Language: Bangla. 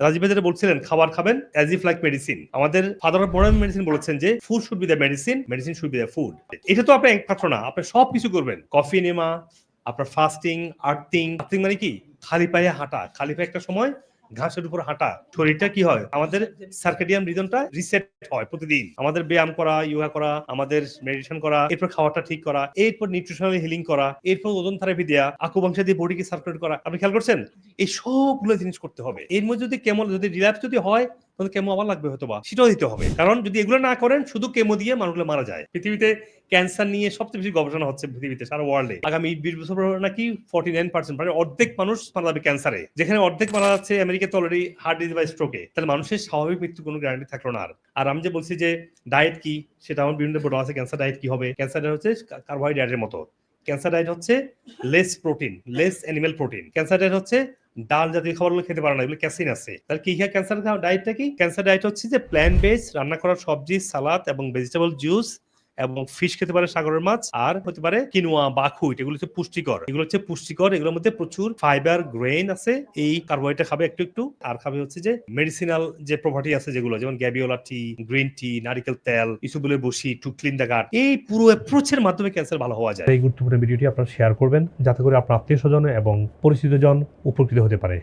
রাজীব ভাই যেটা বলছিলেন, খাবার খাবেন অ্যাজ ইফ লাইক মেডিসিন আমাদের ফাদার অফ মডার্ন মেডিসিন বলেছেন যে food should be the medicine medicine should be the food এটা তো আপনি একমাত্র না, আপনি সব কিছু করবেন। কফি নেমা আপনার ফাস্টিং আর্থিং আর্থিং মানে কি? খালি পায়ে হাঁটা। খালি পায়ে একটা সময় ঘাসের উপর হাঁটা শরীরটা কি হয়? আমাদের সার্কেডিয়াম রিজনটা রিসেট হয় প্রতিদিন। আমাদের ব্যায়াম করা ইয়োগা করা আমাদের মেডিটেশন করা এরপর খাওয়াটা ঠিক করা এরপর নিউট্রিশনাল হিলিং করা এরপর ওজন থেরাপি দেওয়া আকুবাংশ দিয়ে বডিকে সার্কুলেট করা। আপনি খেয়াল করছেন? এই সবগুলো জিনিস করতে হবে। এর মধ্যে যদি কেমন যদি রিল্যাপস যদি হয় তাহলে কেমো আবার লাগবে হয়তো বা সেটাও দিতে হবে। কারণ যদি এগুলো না করেন, শুধু কেমো দিয়ে মানুষগুলো মারা যায়। পৃথিবীতে ক্যান্সার নিয়ে সবচেয়ে বেশি গবেষণা হচ্ছে পৃথিবীতে, সারা ওয়ার্ল্ডে আগামী বিশ বছর নাকি ফর্টি নাইন পার্সেন্ট মানে অর্ধেক মানুষ মারা যাবে ক্যান্সারে। যেখানে অর্ধেক মারা যাচ্ছে আমেরিকাতে অলরেডি হার্ট ডিজিজ বা স্ট্রোকে তাহলে মানুষের স্বাভাবিক মৃত্যু কোনো গ্যারান্টি থাকল না আর। আর আমি যে বলছি যে ডায়েট কি? সেটা আমার বিভিন্ন বড় আছে ক্যান্সার ডায়েট কি হবে? ক্যান্সার ডায়েট হচ্ছে কার্বোহাইড্রেটের মতো। ক্যান্সার ডায়েট হচ্ছে less protein less animal protein cancer diet হচ্ছে ডাল জাতীয় খাবারগুলো খেতে পারে না, এগুলো ক্যাসিন আছে। তাহলে কি খেয়ে ক্যান্সার ডায়েটটা কি? ক্যান্সার ডায়েট হচ্ছে যে প্ল্যান বেস রান্না করা সবজি, সালাদ এবং ভেজিটেবল জুস এবং ফিশ খেতে পারে সাগরের মাছ আর হতে পারে কিনোয়া বাখুইট এগুলো হচ্ছে পুষ্টিকর। এগুলো হচ্ছে পুষ্টিকর, এগুলোর মধ্যে প্রচুর ফাইবার গ্রেইন আছে। এই কার্বোহাইড্রেট খাবে একটু একটু। আর খাবে হচ্ছে যে মেডিসিনাল যে প্রপার্টি আছে যেগুলো, যেমন গ্যাবিওলা টি গ্রিন টি নারিকেল তেল ইসুবুলের বসি টু ক্লিন দ্য গাট এই পুরো অ্যাপ্রোচের মাধ্যমে ক্যান্সার ভালো হওয়া যায়। এই গুরুত্বপূর্ণ ভিডিওটি আপনারা শেয়ার করবেন, যাতে করে আপনার আত্মীয় স্বজন এবং পরিচিতজন উপকৃত হতে পারে।